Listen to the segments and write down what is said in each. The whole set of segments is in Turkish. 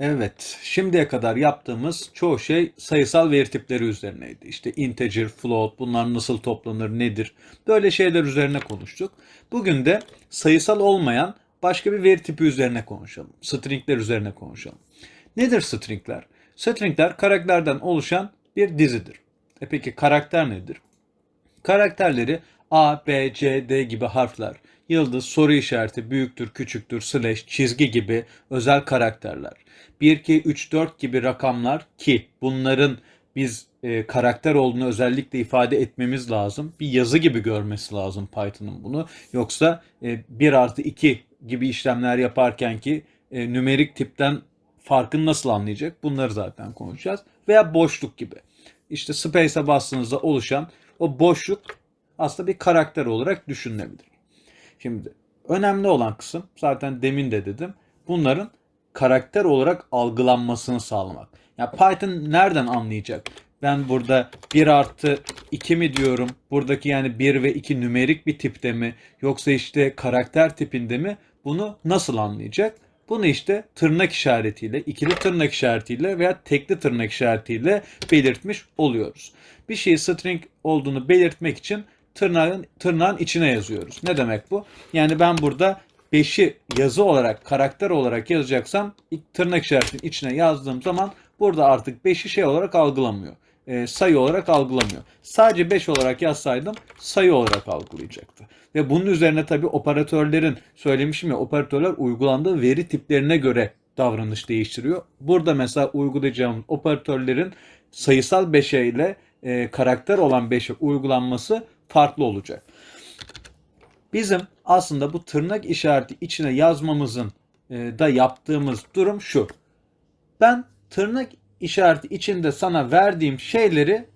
Evet, şimdiye kadar yaptığımız çoğu şey sayısal veri tipleri üzerineydi. İşte integer, float, bunlar nasıl toplanır, nedir? Böyle şeyler üzerine konuştuk. Bugün de sayısal olmayan başka bir veri tipi üzerine konuşalım. Stringler üzerine konuşalım. Nedir stringler? Stringler karakterlerden oluşan bir dizidir. E peki karakter nedir? Karakterleri A, B, C, D gibi harfler, yıldız, soru işareti, büyüktür, küçüktür, slash, çizgi gibi özel karakterler. 1, 2, 3, 4 gibi rakamlar ki bunların biz e, karakter olduğunu özellikle ifade etmemiz lazım. Bir yazı gibi görmesi lazım Python'ın bunu. Yoksa e, 1 artı 2 gibi işlemler yaparken ki e, nümerik tipten farkını nasıl anlayacak? Bunları zaten konuşacağız. Veya boşluk gibi. İşte space'e bastığınızda oluşan o boşluk aslında bir karakter olarak düşünülebilir. Şimdi önemli olan kısım zaten demin de dedim. Bunların karakter olarak algılanmasını sağlamak. Ya Python nereden anlayacak? Ben burada 1 artı 2 mi diyorum? Buradaki yani 1 ve 2 nümerik bir tipte mi? Yoksa işte karakter tipinde mi? Bunu nasıl anlayacak? Bunu işte tırnak işaretiyle, ikili tırnak işaretiyle veya tekli tırnak işaretiyle belirtmiş oluyoruz. Bir şeyi string olduğunu belirtmek için tırnağın, tırnağın içine yazıyoruz. Ne demek bu? Yani ben burada 5'i yazı olarak, karakter olarak yazacaksam tırnak işaretinin içine yazdığım zaman burada artık 5'i şey olarak algılamıyor. E, sayı olarak algılamıyor. Sadece 5 olarak yazsaydım sayı olarak algılayacaktı. Ve bunun üzerine tabi operatörlerin söylemişim ya operatörler uygulandığı veri tiplerine göre davranış değiştiriyor. Burada mesela uygulayacağım operatörlerin sayısal 5'e ile e, karakter olan 5'e uygulanması farklı olacak. Bizim aslında bu tırnak işareti içine yazmamızın e, da yaptığımız durum şu. Ben tırnak işareti içinde sana verdiğim şeyleri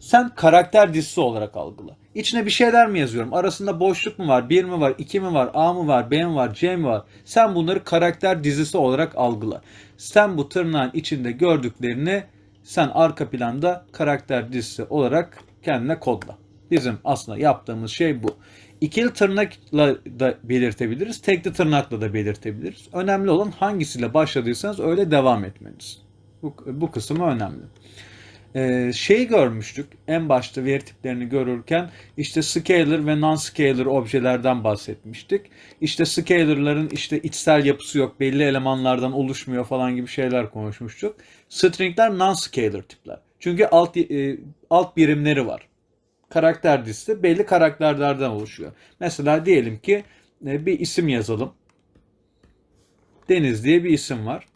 sen karakter dizisi olarak algıla. İçine bir şeyler mi yazıyorum? Arasında boşluk mu var? Bir mi var? iki mi var? A mı var? B mi var? C mi var? Sen bunları karakter dizisi olarak algıla. Sen bu tırnağın içinde gördüklerini sen arka planda karakter dizisi olarak kendine kodla. Bizim aslında yaptığımız şey bu. İkili tırnakla da belirtebiliriz, tekli tırnakla da belirtebiliriz. Önemli olan hangisiyle başladıysanız öyle devam etmeniz. Bu, bu kısmı önemli. Ee, şey görmüştük en başta veri tiplerini görürken işte scalar ve non-scalar objelerden bahsetmiştik. İşte scalarların işte içsel yapısı yok, belli elemanlardan oluşmuyor falan gibi şeyler konuşmuştuk. Stringler non-scalar tipler. Çünkü alt e, alt birimleri var karakter dizisi belli karakterlerden oluşuyor. Mesela diyelim ki e, bir isim yazalım. Deniz diye bir isim var.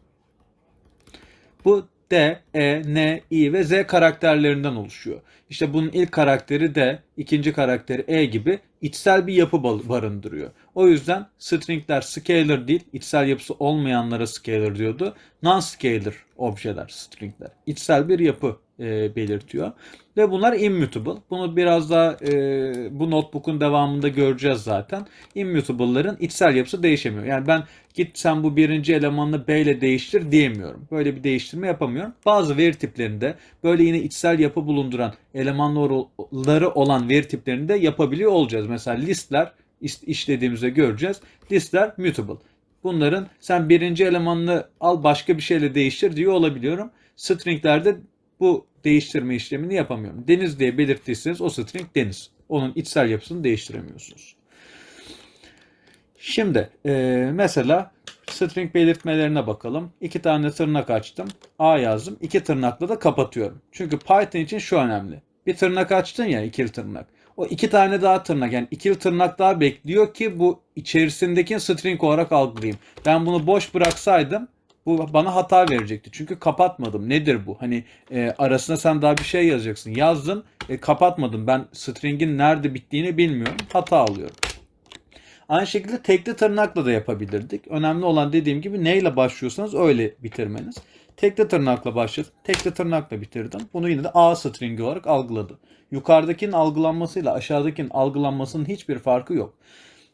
Bu D, E, N, I ve Z karakterlerinden oluşuyor. İşte bunun ilk karakteri D, ikinci karakteri E gibi içsel bir yapı barındırıyor. O yüzden stringler scalar değil, içsel yapısı olmayanlara scalar diyordu. Non-scalar objeler, stringler. İçsel bir yapı e, belirtiyor. Ve bunlar immutable. Bunu biraz daha e, bu notebook'un devamında göreceğiz zaten. Immutable'ların içsel yapısı değişemiyor. Yani ben git sen bu birinci elemanını B ile değiştir diyemiyorum. Böyle bir değiştirme yapamıyorum. Bazı veri tiplerinde böyle yine içsel yapı bulunduran elemanları olan veri tiplerinde yapabiliyor olacağız. Mesela listler işlediğimizde göreceğiz. Listler mutable. Bunların sen birinci elemanını al başka bir şeyle değiştir diyor olabiliyorum. Stringlerde bu değiştirme işlemini yapamıyorum. Deniz diye belirttiyseniz o string deniz. Onun içsel yapısını değiştiremiyorsunuz. Şimdi e, mesela string belirtmelerine bakalım. İki tane tırnak açtım. A yazdım. İki tırnakla da kapatıyorum. Çünkü Python için şu önemli. Bir tırnak açtın ya ikili tırnak. O iki tane daha tırnak yani ikili tırnak daha bekliyor ki bu içerisindeki string olarak algılayayım. Ben bunu boş bıraksaydım bu bana hata verecekti. Çünkü kapatmadım. Nedir bu? Hani e, arasına sen daha bir şey yazacaksın. Yazdın, e, kapatmadım. Ben string'in nerede bittiğini bilmiyorum. Hata alıyorum. Aynı şekilde tekli tırnakla da yapabilirdik. Önemli olan dediğim gibi neyle başlıyorsanız öyle bitirmeniz. Tekli tırnakla başladım. Tekli tırnakla bitirdim. Bunu yine de A stringi olarak algıladı. Yukarıdakinin algılanmasıyla aşağıdakinin algılanmasının hiçbir farkı yok.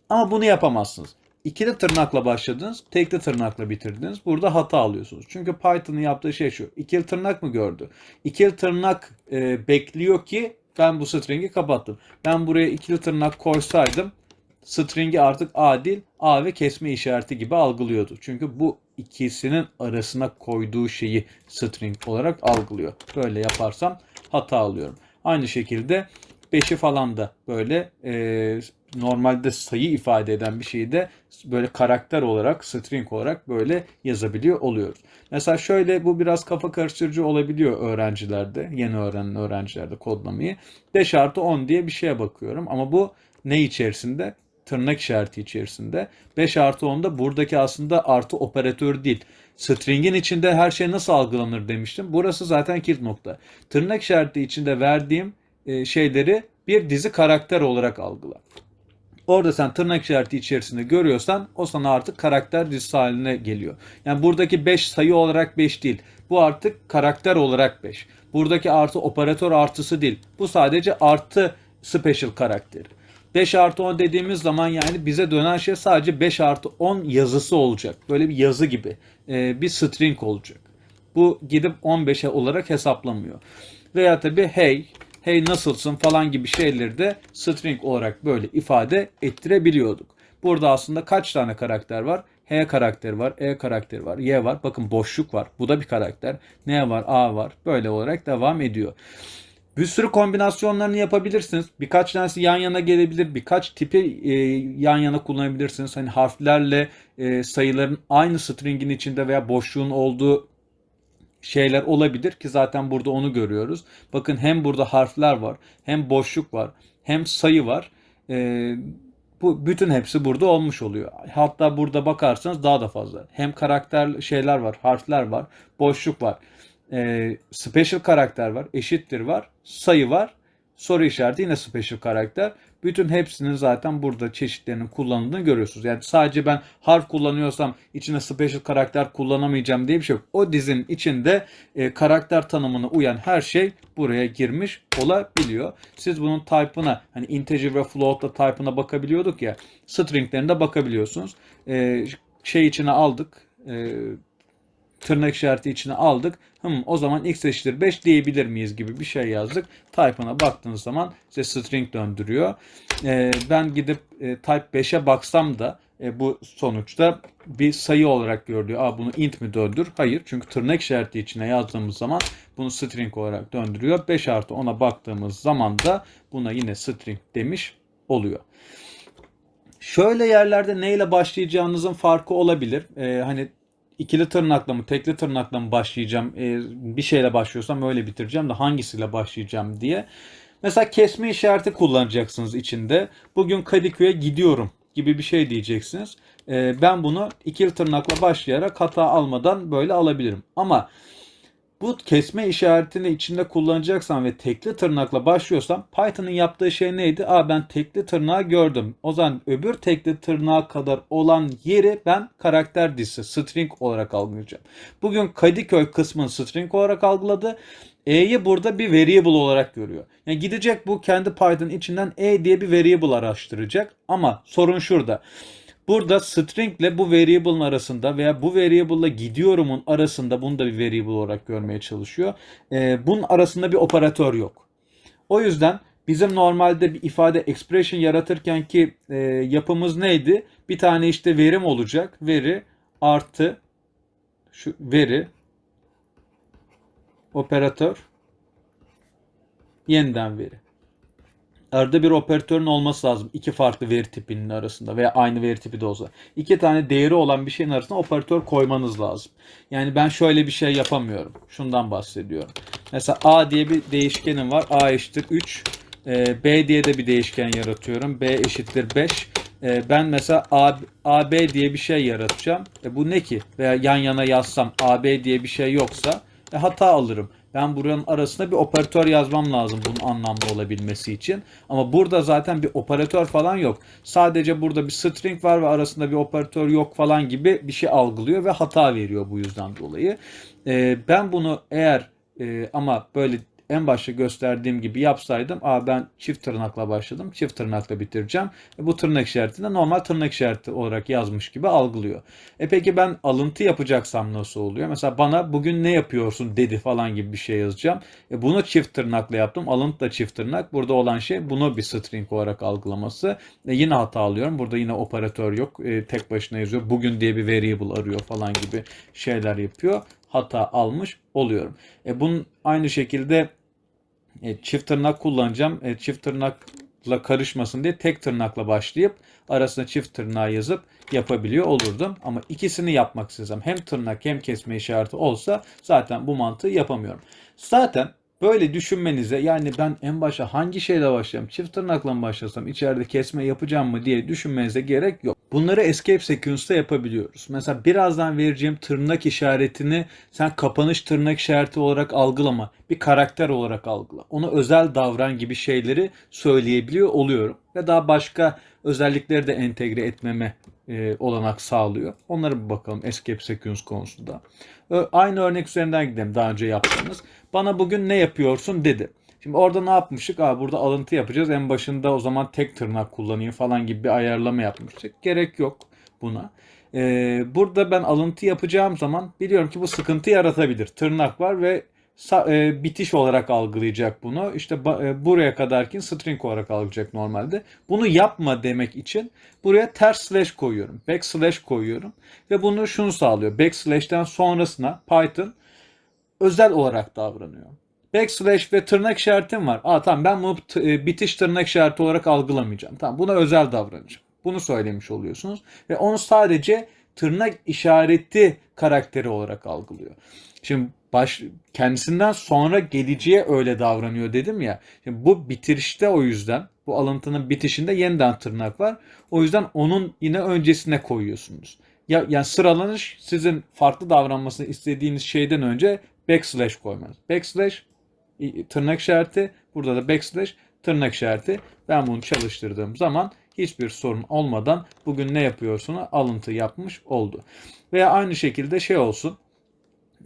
Ama bunu yapamazsınız. İkili tırnakla başladınız, tekli tırnakla bitirdiniz. Burada hata alıyorsunuz. Çünkü Python'ın yaptığı şey şu. İkili tırnak mı gördü? İkili tırnak e, bekliyor ki ben bu string'i kapattım. Ben buraya ikili tırnak koysaydım string'i artık A değil A ve kesme işareti gibi algılıyordu. Çünkü bu ikisinin arasına koyduğu şeyi string olarak algılıyor. Böyle yaparsam hata alıyorum. Aynı şekilde 5'i falan da böyle e, normalde sayı ifade eden bir şeyi de böyle karakter olarak, string olarak böyle yazabiliyor oluyoruz. Mesela şöyle bu biraz kafa karıştırıcı olabiliyor öğrencilerde, yeni öğrenen öğrencilerde kodlamayı. 5 artı 10 diye bir şeye bakıyorum ama bu ne içerisinde? Tırnak işareti içerisinde. 5 artı 10'da buradaki aslında artı operatör değil. String'in içinde her şey nasıl algılanır demiştim. Burası zaten kilit nokta. Tırnak işareti içinde verdiğim e, şeyleri bir dizi karakter olarak algıla. Orada sen tırnak işareti içerisinde görüyorsan o sana artık karakter dizisi haline geliyor. Yani buradaki 5 sayı olarak 5 değil. Bu artık karakter olarak 5. Buradaki artı operatör artısı değil. Bu sadece artı special karakteri. 5 artı 10 dediğimiz zaman yani bize dönen şey sadece 5 artı 10 yazısı olacak. Böyle bir yazı gibi. Ee, bir string olacak. Bu gidip 15'e olarak hesaplamıyor. Veya tabi hey, hey nasılsın falan gibi şeyleri de string olarak böyle ifade ettirebiliyorduk. Burada aslında kaç tane karakter var? H karakteri var, E karakteri var, Y var. Bakın boşluk var. Bu da bir karakter. N var, A var. Böyle olarak devam ediyor. Bir sürü kombinasyonlarını yapabilirsiniz. Birkaç tanesi yan yana gelebilir. Birkaç tipi e, yan yana kullanabilirsiniz. Hani harflerle e, sayıların aynı stringin içinde veya boşluğun olduğu şeyler olabilir ki zaten burada onu görüyoruz. Bakın hem burada harfler var, hem boşluk var, hem sayı var. E, bu bütün hepsi burada olmuş oluyor. Hatta burada bakarsanız daha da fazla. Hem karakter şeyler var, harfler var, boşluk var e, special karakter var, eşittir var, sayı var, soru işareti yine special karakter. Bütün hepsinin zaten burada çeşitlerinin kullanıldığını görüyorsunuz. Yani sadece ben harf kullanıyorsam içine special karakter kullanamayacağım diye bir şey yok. O dizinin içinde e, karakter tanımına uyan her şey buraya girmiş olabiliyor. Siz bunun type'ına hani integer ve float'ta type'ına bakabiliyorduk ya stringlerine bakabiliyorsunuz. E, şey içine aldık. E, tırnak işareti içine aldık. Hım, o zaman x eşittir 5 diyebilir miyiz gibi bir şey yazdık. Type'ına baktığınız zaman size string döndürüyor. E, ben gidip e, type 5'e baksam da e, bu sonuçta bir sayı olarak görülüyor. Aa bunu int mi döndür? Hayır. Çünkü tırnak işareti içine yazdığımız zaman bunu string olarak döndürüyor. 5 artı 10'a baktığımız zaman da buna yine string demiş oluyor. Şöyle yerlerde neyle başlayacağınızın farkı olabilir. Ee, hani ikili tırnakla mı tekli tırnakla mı başlayacağım e, bir şeyle başlıyorsam öyle bitireceğim de hangisiyle başlayacağım diye. Mesela kesme işareti kullanacaksınız içinde. Bugün Kadıköy'e gidiyorum gibi bir şey diyeceksiniz. E, ben bunu ikili tırnakla başlayarak hata almadan böyle alabilirim. Ama bu kesme işaretini içinde kullanacaksam ve tekli tırnakla başlıyorsam Python'ın yaptığı şey neydi? Aa ben tekli tırnağı gördüm. O zaman öbür tekli tırnağa kadar olan yeri ben karakter dizisi string olarak algılayacağım. Bugün Kadıköy kısmını string olarak algıladı. E'yi burada bir variable olarak görüyor. Yani gidecek bu kendi Python içinden E diye bir variable araştıracak. Ama sorun şurada. Burada string ile bu variable'ın arasında veya bu variable ile gidiyorumun arasında bunu da bir variable olarak görmeye çalışıyor. Ee, bunun arasında bir operatör yok. O yüzden bizim normalde bir ifade expression yaratırken ki e, yapımız neydi? Bir tane işte verim olacak. Veri artı şu veri operatör yeniden veri. Arada bir operatörün olması lazım. iki farklı veri tipinin arasında veya aynı veri tipi de olsa. İki tane değeri olan bir şeyin arasında operatör koymanız lazım. Yani ben şöyle bir şey yapamıyorum. Şundan bahsediyorum. Mesela A diye bir değişkenim var. A eşittir 3. Ee, B diye de bir değişken yaratıyorum. B eşittir 5. Ee, ben mesela A, AB diye bir şey yaratacağım. E bu ne ki? Veya yan yana yazsam AB diye bir şey yoksa e, hata alırım. Ben buranın arasında bir operatör yazmam lazım bunun anlamlı olabilmesi için. Ama burada zaten bir operatör falan yok. Sadece burada bir string var ve arasında bir operatör yok falan gibi bir şey algılıyor ve hata veriyor bu yüzden dolayı. Ee, ben bunu eğer e, ama böyle en başta gösterdiğim gibi yapsaydım Aa ben çift tırnakla başladım çift tırnakla bitireceğim. E, bu tırnak işaretini normal tırnak işareti olarak yazmış gibi algılıyor. E peki ben alıntı yapacaksam nasıl oluyor? Mesela bana bugün ne yapıyorsun dedi falan gibi bir şey yazacağım. E, bunu çift tırnakla yaptım. Alıntı da çift tırnak. Burada olan şey bunu bir string olarak algılaması. E, yine hata alıyorum. Burada yine operatör yok. E, tek başına yazıyor. Bugün diye bir variable arıyor falan gibi şeyler yapıyor. Hata almış oluyorum. E, bunun aynı şekilde e, çift tırnak kullanacağım. E, çift tırnakla karışmasın diye tek tırnakla başlayıp arasına çift tırnağı yazıp yapabiliyor olurdum. Ama ikisini yapmak istesem hem tırnak hem kesme işareti olsa zaten bu mantığı yapamıyorum. Zaten böyle düşünmenize yani ben en başa hangi şeyle başlayayım? Çift tırnakla mı başlasam? içeride kesme yapacağım mı diye düşünmenize gerek yok. Bunları Escape Sequence'da yapabiliyoruz. Mesela birazdan vereceğim tırnak işaretini sen kapanış tırnak işareti olarak algılama. Bir karakter olarak algıla. Ona özel davran gibi şeyleri söyleyebiliyor oluyorum. Ve daha başka özellikleri de entegre etmeme e, olanak sağlıyor. Onlara bir bakalım Escape Sequence konusunda. Ö- Aynı örnek üzerinden gidelim daha önce yaptığımız. Bana bugün ne yapıyorsun dedi. Şimdi orada ne yapmıştık? Aa, burada alıntı yapacağız. En başında o zaman tek tırnak kullanayım falan gibi bir ayarlama yapmıştık. Gerek yok buna. Ee, burada ben alıntı yapacağım zaman biliyorum ki bu sıkıntı yaratabilir. Tırnak var ve e, bitiş olarak algılayacak bunu. İşte e, buraya kadarki string olarak algılayacak normalde. Bunu yapma demek için buraya ters slash koyuyorum. Backslash koyuyorum. Ve bunu şunu sağlıyor. Backslash'ten sonrasına Python özel olarak davranıyor. Backslash ve tırnak işaretim var. Aa tamam ben bunu e, bitiş tırnak işareti olarak algılamayacağım. Tamam buna özel davranacağım. Bunu söylemiş oluyorsunuz. Ve onu sadece tırnak işareti karakteri olarak algılıyor. Şimdi baş, kendisinden sonra geleceğe öyle davranıyor dedim ya. Şimdi bu bitirişte o yüzden bu alıntının bitişinde yeniden tırnak var. O yüzden onun yine öncesine koyuyorsunuz. Ya, yani sıralanış sizin farklı davranmasını istediğiniz şeyden önce backslash koymanız. Backslash tırnak işareti. Burada da backslash tırnak işareti. Ben bunu çalıştırdığım zaman hiçbir sorun olmadan bugün ne yapıyorsunuz alıntı yapmış oldu. Veya aynı şekilde şey olsun.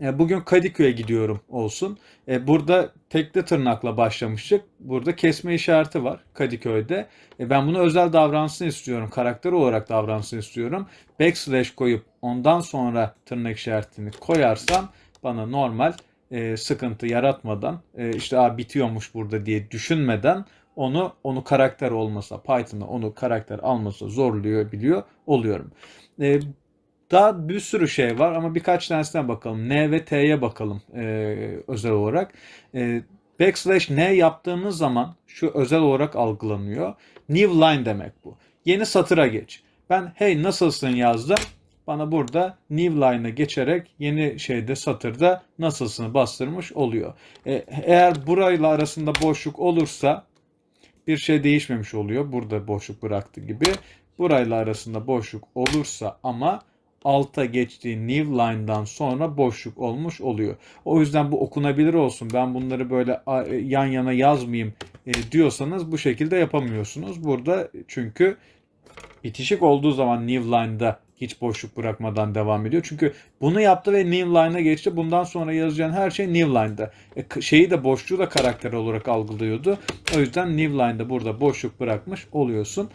E, Bugün Kadıköy'e gidiyorum olsun. E, Burada tekli tırnakla başlamıştık. Burada kesme işareti var Kadıköy'de. E, Ben bunu özel davransın istiyorum. Karakter olarak davransın istiyorum. Backslash koyup ondan sonra tırnak işaretini koyarsam bana normal sıkıntı yaratmadan işte Aa, bitiyormuş burada diye düşünmeden onu onu karakter olmasa Python'da onu karakter almasa zorluyor biliyor oluyorum. E, daha bir sürü şey var ama birkaç tanesine bakalım. N ve T'ye bakalım e, özel olarak. E, backslash N yaptığımız zaman şu özel olarak algılanıyor. New line demek bu. Yeni satıra geç. Ben hey nasılsın yazdım. Bana burada new line'a geçerek yeni şeyde satırda nasılsını bastırmış oluyor. E, eğer burayla arasında boşluk olursa bir şey değişmemiş oluyor. Burada boşluk bıraktı gibi. Burayla arasında boşluk olursa ama alta geçtiği new line'dan sonra boşluk olmuş oluyor. O yüzden bu okunabilir olsun. Ben bunları böyle a- yan yana yazmayayım e, diyorsanız bu şekilde yapamıyorsunuz. Burada çünkü bitişik olduğu zaman new line'da hiç boşluk bırakmadan devam ediyor. Çünkü bunu yaptı ve new line'a geçti. Bundan sonra yazacağın her şey new line'da. E, şeyi de boşluğu da karakter olarak algılıyordu. O yüzden new line'da burada boşluk bırakmış oluyorsun.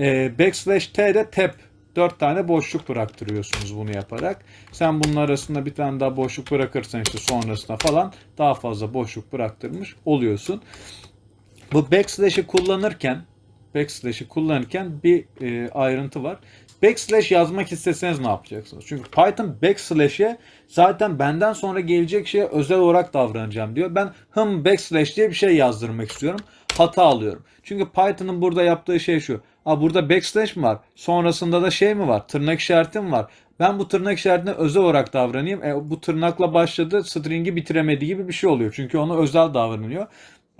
E, backslash T'de tab 4 tane boşluk bıraktırıyorsunuz bunu yaparak. Sen bunun arasında bir tane daha boşluk bırakırsan işte sonrasında falan daha fazla boşluk bıraktırmış oluyorsun. Bu backslash'i kullanırken backslash'i kullanırken bir e, ayrıntı var. Backslash yazmak isteseniz ne yapacaksınız? Çünkü Python backslash'e zaten benden sonra gelecek şeye özel olarak davranacağım diyor. Ben hım backslash diye bir şey yazdırmak istiyorum. Hata alıyorum. Çünkü Python'ın burada yaptığı şey şu. Aa, burada backslash mi var? Sonrasında da şey mi var? Tırnak işareti mi var? Ben bu tırnak işaretine özel olarak davranayım. E, bu tırnakla başladı, string'i bitiremedi gibi bir şey oluyor. Çünkü ona özel davranıyor.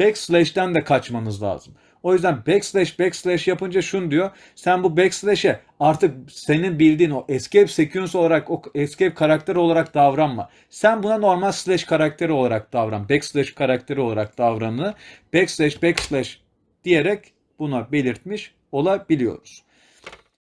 Backslash'ten de kaçmanız lazım. O yüzden backslash backslash yapınca şunu diyor. Sen bu backslash'e artık senin bildiğin o escape sequence olarak o escape karakteri olarak davranma. Sen buna normal slash karakteri olarak davran. Backslash karakteri olarak davranı. Backslash backslash diyerek buna belirtmiş olabiliyoruz.